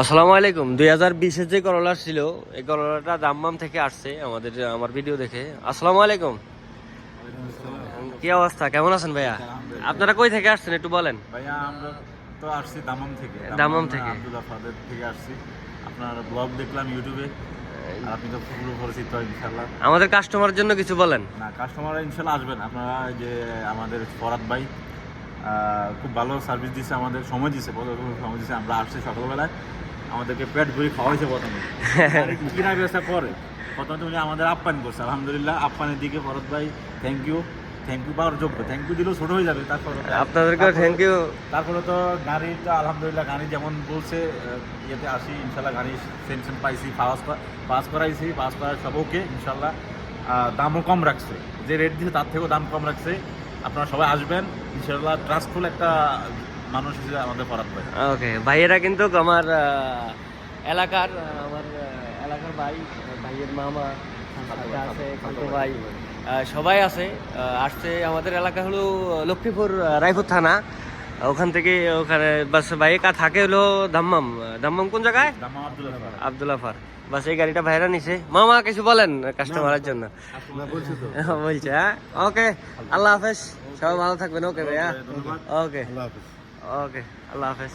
আসসালামু আলাইকুম। দুই হাজার বিশের যে করলা ছিল এই করলাটা দাম্মাম থেকে আসছে আমাদের আমার ভিডিও দেখে। আসসালামু আলাইকুম। কি অবস্থা? কেমন আছেন ভাইয়া? আপনারা কই থেকে আসছেন একটু বলেন। ভাইয়া আমরা তো আসছি দামাম থেকে। দামাম থেকে। আব্দুল্লাহ ফাদের থেকে আসছি। আপনার ব্লগ দেখলাম ইউটিউবে আপনি তো পুরো পরিচিত ইনশাল্লাহ আমাদের কাস্টমারের জন্য কিছু বলেন। না কাস্টমাররা ইনশাল্লাহ আসবেন। আপনারা যে আমাদের ফরাদ ভাই খুব ভালো সার্ভিস দিচ্ছে আমাদের সময় দিচ্ছে প্রথম সময় দিচ্ছে আমরা আসছি সকালবেলায়। আমাদেরকে পেট ভরি খাওয়াইছে প্রথমে। কিনা বেচা পরে প্রথমে উনি আমাদের আপ্যায়ন করছে। আলহামদুলিল্লাহ আপ্যায়নের দিকে ফরদ ভাই থ্যাংক ইউ থ্যাংক ইউ পাওয়ার যোগ্য। থ্যাংক ইউ দিলেও ছোট হয়ে যাবে তারপর আপনাদেরকে থ্যাংক ইউ তারপরে তো গাড়ি তো আলহামদুলিল্লাহ গাড়ি যেমন বলছে ইয়েতে আসি ইনশাল্লাহ গাড়ি সেনশন পাইছি পাস পাস করাইছি পাস করার সব ওকে ইনশাল্লাহ। দামও কম রাখছে। যে রেট দিয়েছে তার থেকেও দাম কম রাখছে। আপনারা সবাই আসবেন ইনশাল্লাহ ট্রাস্টফুল একটা মানুষ হিসেবে আমাদের করাত ভাই। ওকে ভাইয়েরা কিন্তু আমার এলাকার আমার এলাকার ভাই ভাইয়ের মামা আছে খালতো ভাই সবাই আছে আসছে আমাদের এলাকা হলো লক্ষ্মীপুর রায়পুর থানা। ওখান থেকে ওখানে বাস ভাই কা থাকে হলো দাম্মাম। দাম্মাম কোন জায়গায়? দামা ফার। বাস এই গাড়িটা ভাইরা নিছে। মামা কিছু বলেন কাস্টমারের জন্য। বলছে হ্যাঁ ওকে আল্লাহ হাফেজ। সবাই ভালো থাকবেন। ওকে ভাইয়া। ওকে ওকে আল্লাহ হাফেজ।